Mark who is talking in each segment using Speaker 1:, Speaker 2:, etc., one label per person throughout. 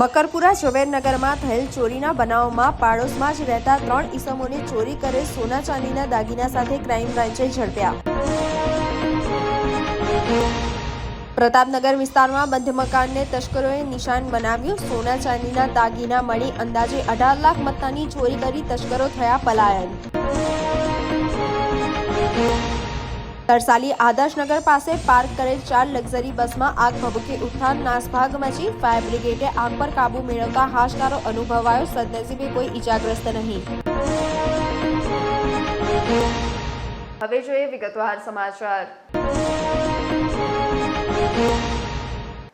Speaker 1: મકરપુરા ઝવેરનગરમાં થયેલ ચોરીના બનાવમાં પાડોશમાં જ રહેતા ત્રણ ઈસમોને ચોરી કરેલ સોના ચાંદીના દાગીના સાથે ક્રાઇમ બ્રાન્ચે ઝડપ્યા. પ્રતાપનગર વિસ્તારમાં બંધ મકાનને તસ્કરોએ નિશાન બનાવ્યું. સોના ચાંદીના દાગીના મળી અંદાજે અઢાર લાખ મત્તાની ચોરી કરી તસ્કરો થયા પલાયન. તરસાલી આદર્શનગર પાસે પાર્ક કરેલ ચાર લક્ઝરી બસમાં આગ ભભૂકી ઉઠતા નાસભાગ મચી ફાયર બ્રિગેડે આગ પર કાબુ મેળવતા હાશકારો અનુભવાયો સદનસીબે કોઈ ઈજાગ્રસ્ત નહીં. હવે જોઈએ વિગતવાર સમાચાર.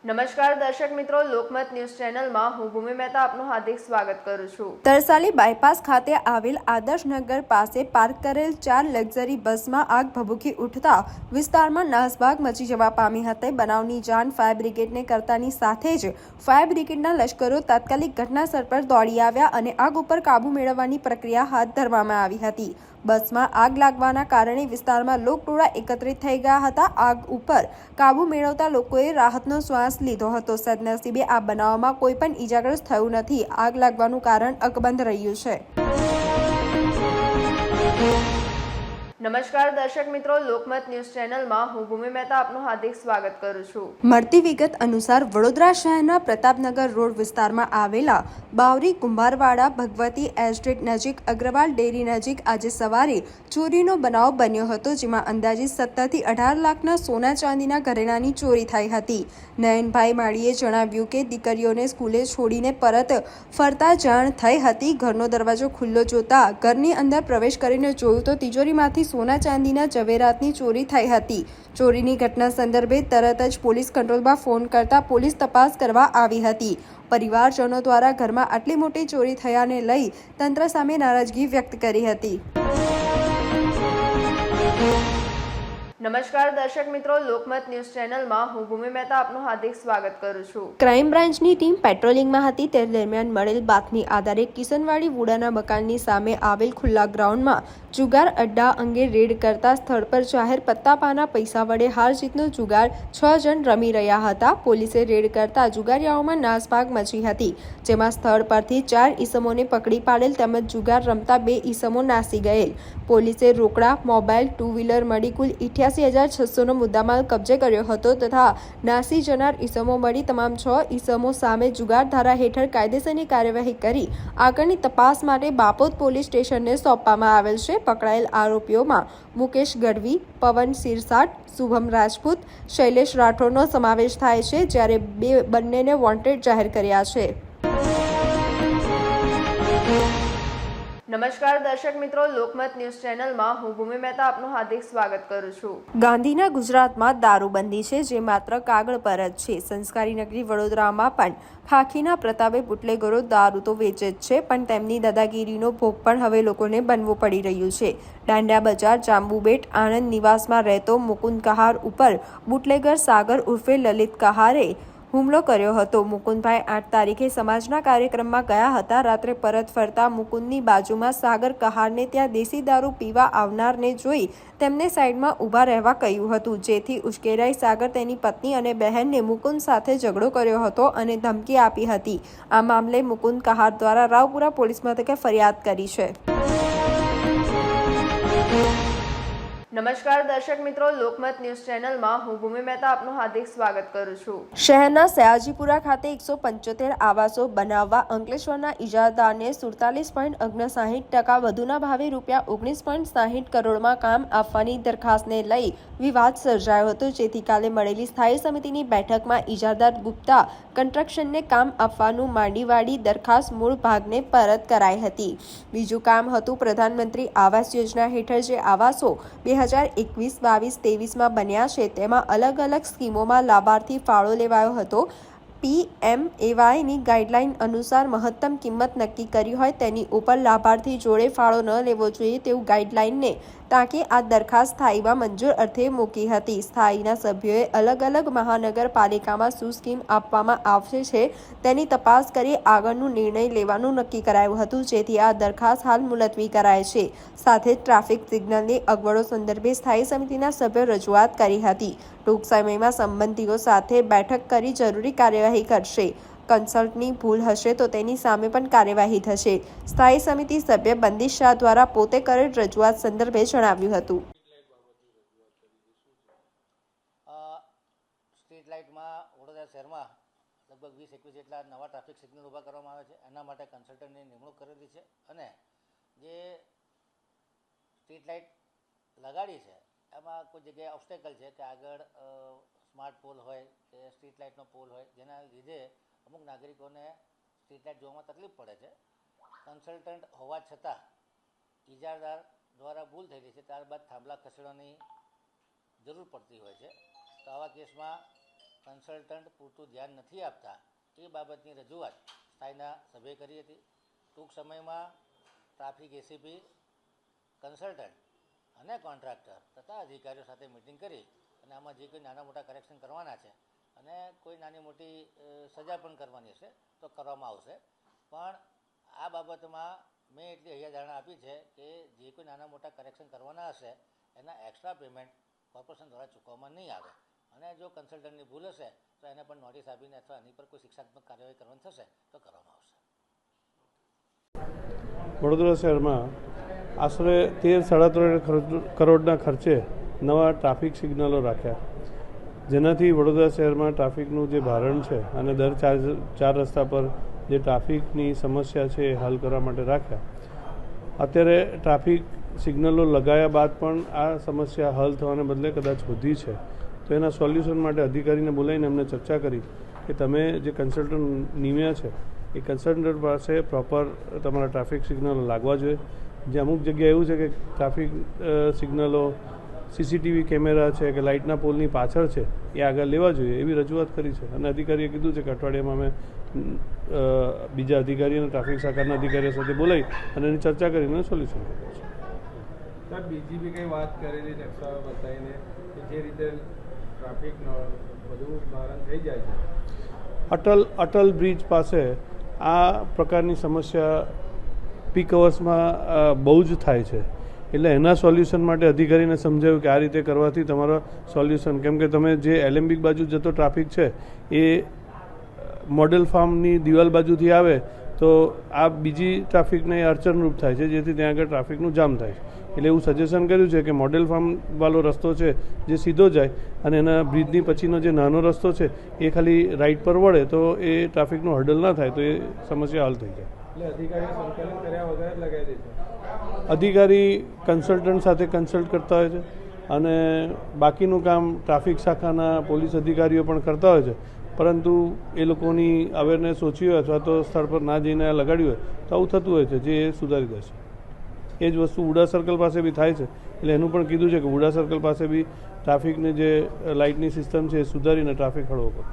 Speaker 1: નમસ્કાર દર્શક મિત્રો, લોકમત ન્યૂઝ ચેનલમાં હું ભૂમિ મહેતા આપનું હાર્દિક સ્વાગત કરું છું. તરસાલી બાયપાસ ખાતે આવેલ આદર્શનગર પાસે પાર્ક કરેલ ચાર લક્ઝરી બસમાં આગ ભભૂકી ઉઠતા વિસ્તારમાં નાસભાગ મચી જવા પામી હતી. બનાવની જાણ ફાયર બ્રિગેડને કરતાની સાથે જ ફાયર બ્રિગેડના લશ્કરો તાત્કાલિક ઘટનાસ્થળ પર દોડી આવ્યા અને આગ ઉપર કાબુ મેળવવાની પ્રક્રિયા હાથ ધરવામાં આવી હતી. બસમાં આગ લાગવાના કારણે વિસ્તારમાં લોકટોળા એકત્રિત થઈ ગયા હતા. આગ ઉપર કાબુ મેળવતા લોકોએ રાહતનો શ્વાસ લીધો હતો. સદનસીબે આ બનાવમાં કોઈ પણ ઈજાગ્રસ્ત થયું નથી. આગ લાગવાનું કારણ અકબંધ રહ્યું છે. નમસ્કાર દર્શક મિત્રો, લોકમત ન્યૂઝ ચેનલમાં હું ભૂમિ મહેતા આપનું હાર્દિક સ્વાગત કરું છું. મળતી વિગત અનુસાર વડોદરા શહેરના પ્રતાપનગર રોડ વિસ્તારમાં આવેલા બાવરી કુંભારવાડા ભગવતી એસ્ટેટ નજીક અગ્રવાલ ડેરી નજીક આજે સવારે ચોરીનો બનાવ બન્યો હતો, જેમાં અંદાજિત સત્તરથી અઢાર લાખના સોના ચાંદીના ઘરેણાની ચોરી થઈ હતી. નયનભાઈ માળીએ જણાવ્યું કે દીકરીઓને સ્કૂલે છોડીને પરત ફરતા જાણ થઈ હતી. ઘરનો દરવાજો ખુલ્લો જોતા ઘરની અંદર પ્રવેશ કરીને જોયું તો તિજોરીમાંથી સોના ચાંદીના ઝવેરાતની ચોરી થઈ હતી. ચોરીની ઘટના સંદર્ભે તરત જ પોલીસ કંટ્રોલમાં ફોન કરતા પોલીસ તપાસ કરવા આવી હતી. પરિવારજનો દ્વારા ઘરમાં આટલી મોટી ચોરી થયાને લઈ તંત્ર સામે નારાજગી વ્યક્ત કરી હતી. નમસ્કાર દર્શક મિત્રો, લોકમત ન્યૂઝ ચેનલમાં હું ભૂમિ મહેતા આપનું હાર્દિક સ્વાગત કરું છું. ક્રાઇમ બ્રાન્ચની ટીમ પેટ્રોલિંગમાં હતી, તે દરમિયાન મળેલ બાતમી આધારે કિશનવાડી વુડાના મકાનની સામે આવેલ ખુલ્લા ગ્રાઉન્ડમાં જુગાર અડ્ડા અંગે રેડ કરતા સ્થળ પર જાહેર પત્તાપાના પૈસા વડે હાર જીતનો જુગાર છ જણ રમી રહ્યા હતા. પોલીસે રેડ કરતા જુગારિયાઓમાં નાસભાગ મચી હતી, જેમાં સ્થળ પરથી ચાર ઈસમોને પકડી પાડેલ તેમજ જુગાર રમતા બે ઈસમો નાસી ગયેલ. પોલીસે રોકડા, મોબાઈલ ટુ વ્હીલર મળી કુલ ઇઠ્યાસી હજાર છસોનો મુદ્દામાલ કબજે કર્યો હતો તથા નાસી જનાર ઈસમો મળી તમામ છ ઈસમો સામે જુગાર ધારા હેઠળ કાયદેસરની કાર્યવાહી કરી આગળની તપાસ માટે બાપોદ પોલીસ સ્ટેશનને સોંપવામાં આવેલ છે. પકડાયેલ આરોપીઓમાં મુકેશ ગઢવી, પવન સિરસાટ, શુભમ રાજપૂત, શૈલેષ રાઠોડનો સમાવેશ થાય છે, જ્યારે બે બંનેને વોન્ટેડ જાહેર કર્યા છે. નમસ્કાર દર્શક મિત્રો, લોકમત ન્યૂઝ ચેનલમાં હું ભૂમિ મહેતા આપનું હાર્દિક સ્વાગત કરું છું. ગાંધીના ગુજરાતમાં દારૂબંધી છે, જે માત્ર કાગળ પર જ છે. સંસ્કારી નગરી વડોદરામાં પણ ખાખીના પ્રતાપે બુટલેગરો દારૂ તો વેચે જ છે, પણ તેમની દાદાગીરીનો ભોગ પણ હવે લોકોને બનવું પડી રહ્યું છે. દાંડિયા બજાર, જાંબુબેટ, આણંદ નિવાસમાં રહેતો મુકુંદ કહાર ઉપર બુટલેગર સાગર ઉર્ફે લલિત કહારે હુમલો કર્યો હતો. મુકુંદભાઈ આઠ તારીખે સમાજના કાર્યક્રમમાં ગયા હતા. રાત્રે પરત ફરતા મુકુંદની બાજુમાં સાગર કહારને ત્યાં દેશી દારૂ પીવા આવનારને જોઈ તેમને સાઈડમાં ઊભા રહેવા કહ્યું હતું. જેથી ઉશ્કેરાઈ સાગર તેની પત્ની અને બહેનને મુકુંદ સાથે ઝઘડો કર્યો હતો અને ધમકી આપી હતી. આ મામલે મુકુંદ કહાર દ્વારા રાવપુરા પોલીસ મથકે ફરિયાદ કરી છે. નમસ્કાર દર્શક મિત્રો, લોકમત ન્યૂઝ ચેનલમાં હું ભૂમિ મહેતા આપનું હાર્દિક સ્વાગત કરું છું. શહેરના સયાજીપુરા ખાતે એકસો પંચોતેર આવાસો બનાવવા અંકલેશ્વરના ઇજારદારને સુડતાલીસ પોઈન્ટ ઓગણસાહીઠ ટકા વધુના ભાવે રૂપિયા ઓગણીસ પોઈન્ટ સાહીઠ કરોડમાં કામ આપવાની દરખાસ્તને લઈ વિવાદ સર્જાયો હતો. જેથી કાલે મળેલી સ્થાયી સમિતિની બેઠકમાં ઇજારદાર ગુપ્તા કન્સ્ટ્રક્શનને કામ આપવાનું માંડીવાળી દરખાસ્ત મૂળ ભાગને પરત કરાઈ હતી. બીજું કામ હતું પ્રધાનમંત્રી આવાસ યોજના હેઠળ જે આવાસો બે હજાર એકવીસ બાવીસ ત્રેવીસમાં બન્યા છે. તેમાં અલગ અલગ સ્કીમોમાં લાભાર્થી ફાળો લેવાયો હતો. પીએમએવાયની ગાઈડલાઈન અનુસાર મહત્તમ કિંમત નક્કી કરી હોય તેની ઉપર લાભાર્થી જોડે ફાળો ન લેવો જોઈએ તેવું ગાઈડલાઈનને ટાંકી આ દરખાસ્ત સ્થાયીમાં મંજૂર અર્થે મૂકી હતી. સ્થાયીના સભ્યોએ અલગ અલગ મહાનગરપાલિકામાં શું સ્કીમ આપવામાં આવશે છે તેની તપાસ કરી આગળનું નિર્ણય લેવાનું નક્કી કરાયું હતું, જેથી આ દરખાસ્ત હાલ મુલતવી કરાય છે. સાથે ટ્રાફિક સિગ્નલની અગવડો સંદર્ભે સ્થાયી સમિતિના સભ્યો રજૂઆત કરી હતી. ટૂંક સમયમાં સંબંધીઓ સાથે બેઠક કરી જરૂરી કાર્યવાહી કરશે. કન્સલ્ટની ભૂલ હશે તો તેની સામે પણ કાર્યવાહી થશે. સ્થાયી સમિતિ સભ્ય બંદીશ શાહ દ્વારા પોતે કરેલ રજૂઆત સંદર્ભે જણાવ્યું હતું.
Speaker 2: સ્ટ્રીટ લાઇટમાં વડોદરા શહેરમાં લગભગ વીસ એકવીસ જેટલા નવા ટ્રાફિક સિગ્નલ ઊભા કરવામાં આવે છે. એના માટે કન્સલ્ટન્ટની નિમણૂક કરેલી છે અને જે સ્ટ્રીટ લાઇટ લગાડી છે એમાં કોઈ જગ્યાએ ઓબ્સ્ટેકલ છે કે આગળ સ્માર્ટ પોલ હોય કે સ્ટ્રીટ લાઇટનો પોલ હોય, જેના લીધે અમુક નાગરિકોને સ્ટ્રીટ લાઇટ જોવામાં તકલીફ પડે છે. કન્સલ્ટન્ટ હોવા છતાં ઇજારદાર દ્વારા ભૂલ થયેલી છે, ત્યારબાદ થાંભલા ખસેડવાની જરૂર પડતી હોય છે. તો આવા કેસમાં કન્સલ્ટન્ટ પૂરતું ધ્યાન નથી આપતા. એ બાબતની રજૂઆત સ્થાયીના સભ્યે કરી હતી. ટૂંક સમયમાં ટ્રાફિક એસીપી કન્સલ્ટન્ટ અને કોન્ટ્રાક્ટર તથા અધિકારીઓ સાથે મિટિંગ કરી અને આમાં જે કોઈ નાના મોટા કરેક્શન કરવાના છે અને કોઈ નાની મોટી સજા પણ કરવાની હશે તો કરવામાં આવશે. પણ આ બાબતમાં મેં એટલી અહીંયા ધારણા આપી છે કે જે કોઈ નાના મોટા કરેક્શન કરવાના હશે એના એક્સ્ટ્રા પેમેન્ટ કોર્પોરેશન દ્વારા ચૂકવવામાં નહીં આવે. અને જો કન્સલ્ટન્ટની ભૂલ હશે તો એને પણ નોટિસ આપીને અથવા એની પર કોઈ શિક્ષાત્મક કાર્યવાહી કરવાની થશે તો કરવામાં આવશે.
Speaker 3: વડોદરા શહેરમાં આશરે તેર સાડા ત્રણ કરોડના ખર્ચે નવા ટ્રાફિક સિગ્નલો રાખ્યા. જેનાથી વડોદરા શહેરમાં ટ્રાફિકનું જે ભારણ છે અને દર ચાર ચાર રસ્તા પર જે ટ્રાફિકની સમસ્યા છે એ હલ કરવા માટે રાખ્યા. અત્યારે ટ્રાફિક સિગ્નલો લગાયા બાદ પણ આ સમસ્યા હલ થવાને બદલે કદાચ વધી છે. તો એના સોલ્યુશન માટે અધિકારીને બોલાવીને અમને ચર્ચા કરી કે તમે જે કન્સલ્ટન્ટ નિમ્યા છે એ કન્સલ્ટન્ટ પાસે પ્રોપર તમારા ટ્રાફિક સિગ્નલો લાગવા જોઈએ. જે અમુક જગ્યાએ એવું છે કે ટ્રાફિક સિગ્નલો સીસીટીવી કેમેરા છે કે લાઇટના પોલની પાછળ છે એ આગળ લેવા જોઈએ એવી રજૂઆત કરી છે. અને અધિકારીએ કીધું છે કે અઠવાડિયામાં અમે બીજા અધિકારી અને ટ્રાફિક શાખાના અધિકારીઓ સાથે બોલાવી અને એની ચર્ચા કરીને સોલ્યુશન કરીએ છીએ.
Speaker 4: સર બીજી બી કંઈ વાત કરેલી નકશા બતાવીને કે જે રીતે ટ્રાફિક બધું ભારણ થઈ જાય છે?
Speaker 3: અટલ અટલ બ્રિજ પાસે આ પ્રકારની સમસ્યા પીક અવર્સમાં બહુ જ થાય છે. એટલે એના સોલ્યુશન માટે અધિકારીને સમજાવ્યું કે આ રીતે કરવાથી તમારો સોલ્યુશન, કેમ કે તમે જે એલેમ્બિક બાજુ જતો ટ્રાફિક છે, એ મોડેલ ફાર્મની દિવાલ બાજુથી આવે તો આ બીજી ટ્રાફિકને અડચણરૂપ થાય છે, જેથી ત્યાં આગળ ટ્રાફિકનું જામ થાય છે. એટલે એવું સજેશન કર્યું છે કે મોડેલ ફાર્મવાળો રસ્તો છે જે સીધો જાય અને એના બ્રિજની પછીનો જે નાનો રસ્તો છે એ ખાલી રાઈટ પર વળે તો એ ટ્રાફિકનું હર્ડલ ના થાય તો એ સમસ્યા હલ થઈ જાય. અધિકારી કન્સલ્ટન્ટ સાથે કન્સલ્ટ કરતા હોય છે અને બાકીનું કામ ટ્રાફિક શાખાના પોલીસ અધિકારીઓ પણ કરતા હોય છે. પરંતુ એ લોકોની અવેરનેસ ઓછી હોય અથવા તો સ્થળ પર ના જઈને લગાડ્યું હોય તો આવું થતું હોય છે જે સુધારી દેશે એ જ વસ્તુ ઉડા સર્કલ પાસે બી થાય છે. એટલે એનું પણ કીધું છે કે ઉડા સર્કલ પાસે બી ટ્રાફિકની જે લાઇટની સિસ્ટમ છે એ સુધારીને ટ્રાફિક હળવો કરો.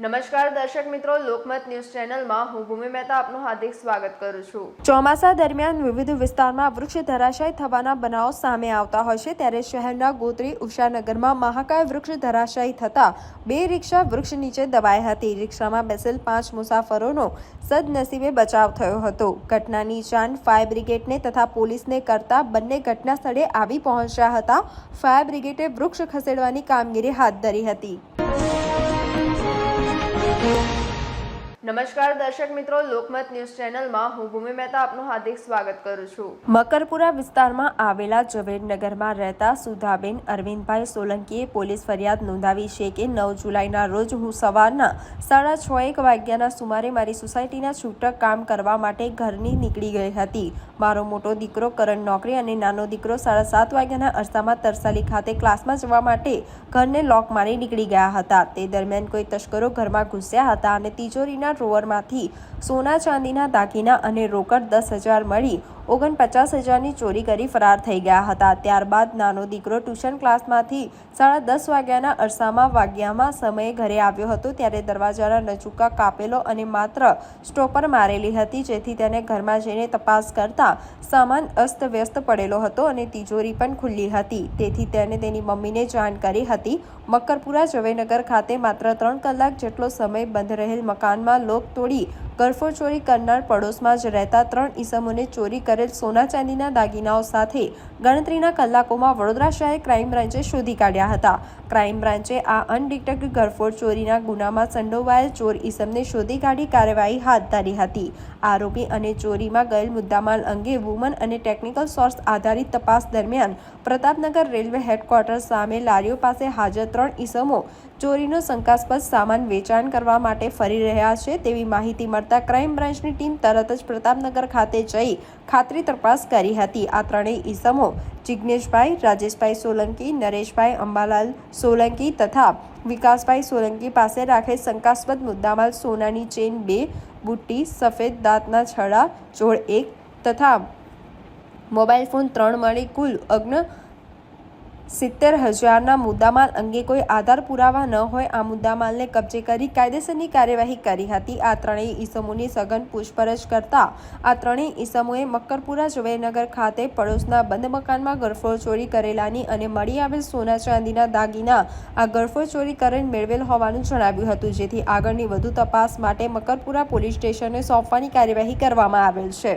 Speaker 1: નમસ્કાર દર્શક મિત્રો, લોકમત ન્યૂઝ ચેનલમાં હું ભૂમિ મહેતા આપનું હાર્દિક સ્વાગત કરું છું. ચોમાસા દરમિયાન વિવિધ વિસ્તારમાં વૃક્ષ ધરાશાય થવાના બનાવો સામે આવતા હોય છે. ત્યારે શહેરના ગોત્રી ઉષાનગરમાં મહાકાય વૃક્ષ ધરાશાય થતા બે રિક્ષા વૃક્ષ નીચે દબાઈ હતી. રિક્ષામાં બેસેલ પાંચ મુસાફરોનો સદનસીબે બચાવ થયો હતો. ઘટનાની જાણ ફાયર બ્રિગેડને તથા પોલીસને કરતા બંને ઘટના સ્થળે આવી પહોંચ્યા હતા. ફાયર બ્રિગેડે વૃક્ષ ખસેડવાની કામગીરી હાથ ધરી હતી. Thank. નમસ્કાર દર્શક મિત્રો, લોકમત ન્યૂઝ ચેનલમાં હું ભૂમિ મહેતા આપનું હાર્દિક સ્વાગત કરું છું. મકરપુરા વિસ્તારમાં આવેલા ઝવેરનગરમાં રહેતા સુધાબેન અરવિંદભાઈ સોલંકીએ પોલીસ ફરિયાદ નોંધાવી છે કે નવ જુલાઈના રોજ હું સવારના સાડા છ એક વાગ્યાના સુમારે મારી સોસાયટીના છૂટક કામ કરવા માટે ઘરની નીકળી ગઈ હતી. મારો મોટો દીકરો કરણ નોકરી અને નાનો દીકરો સાડા સાત વાગ્યાના અરસામાં તરસાલી ખાતે ક્લાસમાં જવા માટે ઘરને લોક મારી નીકળી ગયા હતા. તે દરમિયાન કોઈ તસ્કરો ઘરમાં ઘૂસ્યા હતા અને તિજોરીના ડ્રોવરમાંથી સોના ચાંદીના દાગીના અને રોકડ દસ હજાર મળી ઓગણપચાસ હજારની ચોરી કરી ફરાર થઈ ગયા હતા. ત્યારબાદ નાનો દીકરો ટ્યુશન ક્લાસમાંથી સાડા દસ વાગ્યાના અરસામાં વાગ્યામાં સમયે ઘરે આવ્યો હતો ત્યારે દરવાજાના નચુકા કાપેલો અને માત્ર સ્ટોપર મારેલી હતી, જેથી તેને ઘરમાં જઈને તપાસ કરતા સામાન અસ્તવ્યસ્ત પડેલો હતો અને તિજોરી પણ ખુલ્લી હતી. તેથી તેને તેની મમ્મીને જાણ કરી હતી, મકરપુરા જવેનગર ખાતે માત્ર ત્રણ કલાક જેટલો સમય બંધ રહેલ મકાનમાં લોક તોડી ગરફોડ ચોરી કરનાર પડોશમાં જ રહેતા ત્રણ ઈસમોને ચોરી કરેલ સોના ચાંદીના દાગીનાઓ સાથે ગણતરીના કલાકોમાં વડોદરા શહેર ક્રાઇમ બ્રાન્ચે શોધી કાઢ્યા હતા. ક્રાઇમ બ્રાન્ચે આ અનડિટેક્ટ ગરફોડ ચોરીના ગુનામાં સંડોવાયેલ ચોર ઈસમને શોધી કાઢી કાર્યવાહી હાથ ધરી હતી. આરોપી અને ચોરીમાં ગયેલ મુદ્દામાલ અંગે વુમન અને ટેકનિકલ સોર્સ આધારિત તપાસ દરમિયાન પ્રતાપનગર રેલવે હેડક્વાર્ટર સામે લારીઓ પાસે હાજર ત્રણ ઈસમો ચોરીનો શંકાસ્પદ સામાન વેચાણ કરવા માટે ફરી રહ્યા છે તેવી માહિતી મળતા ક્રાઇમ બ્રાન્ચની ટીમ તરત જ પ્રતાપનગર ખાતે જઈ ખાતરી તપાસ કરી હતી. આ ત્રણેય ઈસમો જિજ્ઞેશભાઈ રાજેશભાઈ સોલંકી, નરેશભાઈ અંબાલાલ સોલંકી તથા વિકાસભાઈ સોલંકી પાસે રાખેલ શંકાસ્પદ મુદ્દામાલ સોનાની ચેન બે, બુટ્ટી, સફેદ દાંતના છડા, જોડ એક તથા મોબાઈલ ફોન ત્રણ મળી કુલ અગ્ન સિત્તેર હજારના મુદ્દામાલ અંગે કોઈ આધાર પુરાવા ન હોય, આ મુદ્દામાલને કબજે કરી કાયદેસરની કાર્યવાહી કરી હતી. આ ત્રણેય ઈસમોની સઘન પૂછપરછ કરતા આ ત્રણેય ઈસમોએ મક્કરપુરા જુવેનગર ખાતે પડોશના બંધ મકાનમાં ગરફોડ ચોરી કરેલાની અને મળી આવેલ સોના ચાંદીના દાગીના આ ગરફોડ ચોરી કરીને મેળવેલ હોવાનું જણાવ્યું હતું. જેથી આગળની વધુ તપાસ માટે મકરપુરા પોલીસ સ્ટેશને સોંપવાની કાર્યવાહી કરવામાં આવેલ છે.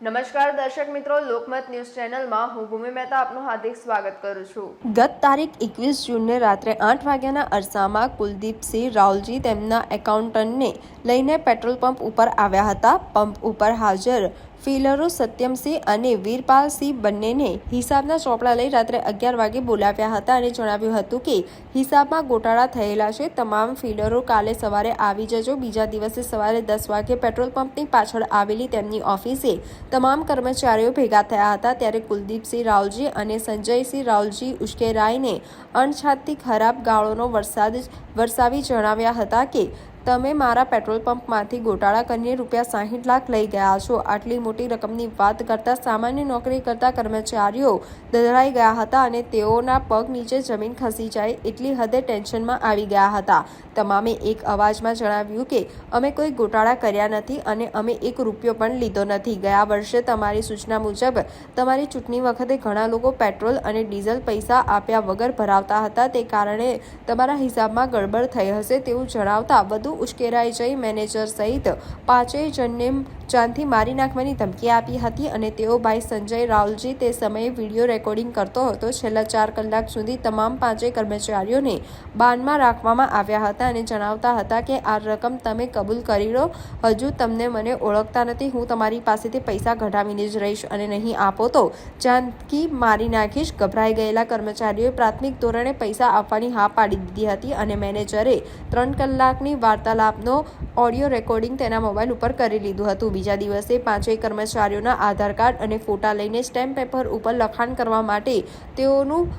Speaker 1: નમસ્કાર દર્શક મિત્રો, લોકમત ન્યૂઝ ચેનલમાં હું ભૂમિ મહેતા આપનું હાર્દિક સ્વાગત કરું છું. ગત તારીખ એકવીસ જૂનને રાત્રે આઠ વાગ્યાના અરસામાં કુલદીપસિંહ રાવલજી તેમના એકાઉન્ટન્ટને લઈને પેટ્રોલ પંપ ઉપર આવ્યા હતા. પંપ ઉપર હાજર ફિલરો સત્યમસિંહ અને વીરપાલસિંહ બંનેને હિસાબના ચોપડા લઈ રાત્રે અગિયાર વાગે બોલાવ્યા હતા અને જણાવ્યું હતું કે હિસાબમાં ગોટાળા થયેલા છે. તમામ ફિલરો કાલે સવારે આવી જજો. બીજા દિવસે સવારે દસ વાગે પેટ્રોલ પંપની પાછળ આવેલી તેમની ઓફિસે તમામ કર્મચારીઓ ભેગા થયા હતા. ત્યારે કુલદીપસિંહ રાવલજી અને સંજયસિંહ રાવલજી ઉશ્કેરાઈને અણછાતથી ખરાબ ગાળોનો વરસાદ વરસાવી જણાવ્યા હતા કે તમે મારા પેટ્રોલ પંપમાંથી ગોટાળા કરીને રૂપિયા સાહીઠ લાખ લઈ ગયા છો. આટલી મોટી રકમની વાત કરતા સામાન્ય નોકરી કરતા કર્મચારીઓ દધરાઈ ગયા હતા અને તેઓના પગ નીચે જમીન ખસી જાય એટલી હદે ટેન્શનમાં આવી ગયા હતા. તમામે એક અવાજમાં જણાવ્યું કે, અમે કોઈ ગોટાળા કર્યા નથી અને અમે એક રૂપિયો પણ લીધો નથી. ગયા વર્ષે તમારી સૂચના મુજબ, તમારી ચૂંટણી વખતે ઘણા લોકો પેટ્રોલ અને ડીઝલ પૈસા આપ્યા વગર ભરાવતા હતા. તે કારણે તમારા હિસાબમાં ગડબડ થઈ હશે તેવું જણાવતા વધુ ઉશ્કેરાઈ જઈ મેનેજર સહિત પાંચેય જણને જાનથી મારી નાખવાની ધમકી આપી હતી અને તેઓ ભાઈ સંજય રાવલજી તે સમયે વીડિયો રેકોર્ડિંગ કરતો હતો. છેલ્લા ચાર કલાક સુધી તમામ પાંચેય કર્મચારીઓને બાનમાં રાખવામાં આવ્યા હતા અને જણાવતા હતા કે, આ રકમ તમે કબૂલ કરી લો. હજુ તમને મને ઓળખતા નથી. હું તમારી પાસેથી પૈસા કઢાવીને જ રહીશ અને નહીં આપો તો જાનકી મારી નાખીશ. ગભરાઈ ગયેલા કર્મચારીઓએ પ્રાથમિક ધોરણે પૈસા આપવાની હા પાડી દીધી હતી અને મેનેજરે ત્રણ કલાકની વાર્તાલાપનો ઓડિયો રેકોર્ડિંગ તેના મોબાઈલ ઉપર કરી લીધું હતું. બીજા દિવસે પાંચેય કર્મચારીઓના આધાર કાર્ડ અને ફોટા લઈને સ્ટેમ્પ પેપર ઉપર લખાણ કરવા માટે તેઓનું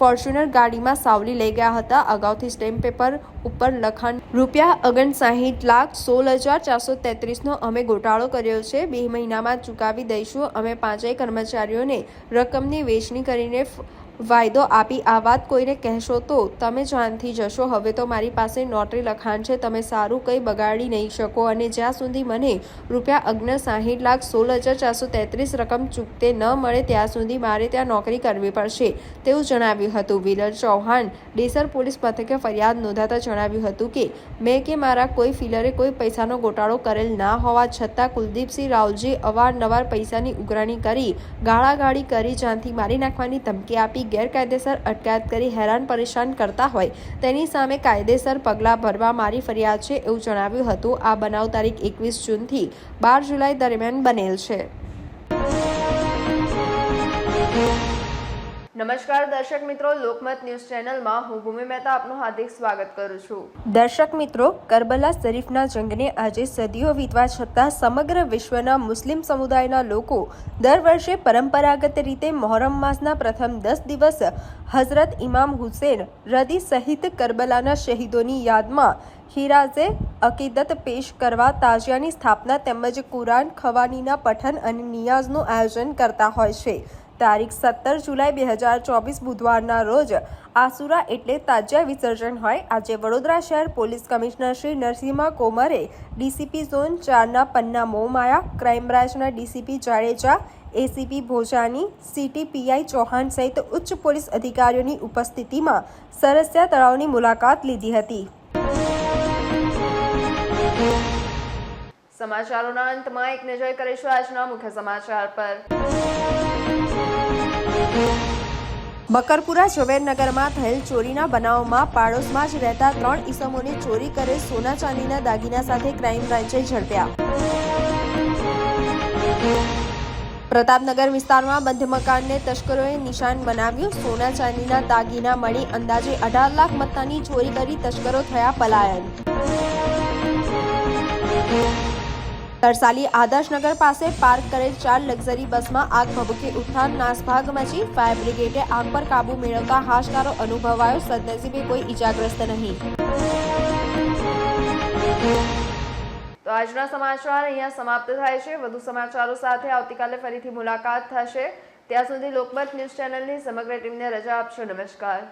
Speaker 1: ફોર્ચ્યુનર ગાડીમાં સાવલી લઈ ગયા હતા. અગાઉથી સ્ટેમ્પ પેપર ઉપર લખાણ રૂપિયા ઓગણસાહીઠ લાખ સોળ હજાર ચારસો તેત્રીસનો અમે ગોટાળો કર્યો છે. બે મહિનામાં ચૂકવી દઈશું. અમે પાંચેય કર્મચારીઓને રકમની વેચણી કરીને વાયદો આપી આ વાત કોઈને કહેશો તો તમે જાનથી જશો. હવે તો મારી પાસે નોટરી લખાણ છે. તમે સારું કંઈ બગાડી નહીં શકો અને જ્યાં સુધી મને રૂપિયા અગ્ન સાહીઠ લાખ સોળ હજાર ચારસો તેત્રીસ રકમ ચૂકતે ન મળે ત્યાં સુધી મારે ત્યાં નોકરી કરવી પડશે. તેવું જણાવ્યું હતું. વિલર ચૌહાણ ડેસર પોલીસ મથકે ફરિયાદ નોંધાતા જણાવ્યું હતું કે, મેં કે મારા કોઈ ફિલરે કોઈ પૈસાનો ગોટાળો કરેલ ના હોવા છતાં કુલદીપસિંહ રાવલજી અવારનવાર પૈસાની ઉઘરાણી કરી, ગાળાગાળી કરી, જાનથી મારી નાખવાની ધમકી આપી ગેરકાયદેસર અટકાયત કરી હેરાન પરેશાન કરતા હોય, તેની સામે કાયદેસર પગલાં ભરવા મારી ફરિયાદ છે એવું જણાવ્યું હતું. આ બનાવ તારીખ એકવીસ જૂનથી બાર જુલાઈ દરમિયાન બનેલ છે. નમસ્કાર દર્શક મિત્રો, લોકમત ન્યૂઝ ચેનલમાં હું ભૂમિ મહેતા આપનું હાર્દિક સ્વાગત કરું છું. દર્શક મિત્રો, કરબલા શરીફના જંગને આજે સદીઓ વીતવા છતાં સમગ્ર વિશ્વના મુસ્લિમ સમુદાયના લોકો દર વર્ષે પરંપરાગત રીતે મોહરમ માસના પ્રથમ દસ દિવસ હઝરત ઇમામ હુસેન રદી સહિત કરબલાના શહીદોની યાદમાં હિરાઝે અકીદત પેશ કરવા તાજિયાની સ્થાપના તેમજ કુરાન ખવાનીના પઠન અને નિયાઝનું આયોજન કરતા હોય છે. તારીખ સત્તર જુલાઈ બે હજાર ચોવીસ બુધવારના રોજ આસુરા એટલે તાજિયા વિસર્જન હોય. આજે વડોદરા શહેર પોલીસ કમિશનર શ્રી નરસિંહા કોમરે ડીસીપી ઝોન ચારના પન્ના મોમાયા ક્રાઇમ બ્રાન્ચના DCP Jadeja, ACP Bhojani city PI Chauhan સહિત ઉચ્ચ પોલીસ અધિકારીઓની ઉપસ્થિતિમાં સરસ્યા તળાવની મુલાકાત લીધી હતી. સમાચારોના અંતમાં એક નજર કરીશું આજના મુખ્ય સમાચાર પર. બકરપુરા ઝવેરનગરમાં થયેલ ચોરીના બનાવમાં પાડોશમાં જ રહેતા ત્રણ ઈસમોને ચોરી કરે સોના ચાંદીના દાગીના સાથે ક્રાઇમ બ્રાન્ચે ઝડપ્યા. પ્રતાપનગર વિસ્તારમાં બંધ મકાનને તસ્કરોએ નિશાન બનાવ્યું. સોના ચાંદીના દાગીના મળી અંદાજે અઢાર લાખ મત્તાની ચોરી કરી તસ્કરો થયા પલાયન. તરસાલી આદર્શનગર પાસે પાર્ક કરેલ ચાર લક્ઝરી બસમાં આગ ભભૂકી ઉઠાન નાસભાગ મચી ફાયર બ્રિગેડે આગ પર કાબુ મેળવતા હાશકારો અનુભવાયો સદનસીબે કોઈ ઇજાગ્રસ્ત નહીં. તો આજના સમાચાર અહીંયા સમાપ્ત થાય છે. વધુ સમાચારો સાથે આવતીકાલે ફરીથી મુલાકાત થશે. ત્યાં સુધી લોકમત ન્યૂઝ ચેનલની સમગ્ર ટીમને રજા આપશો. નમસ્કાર.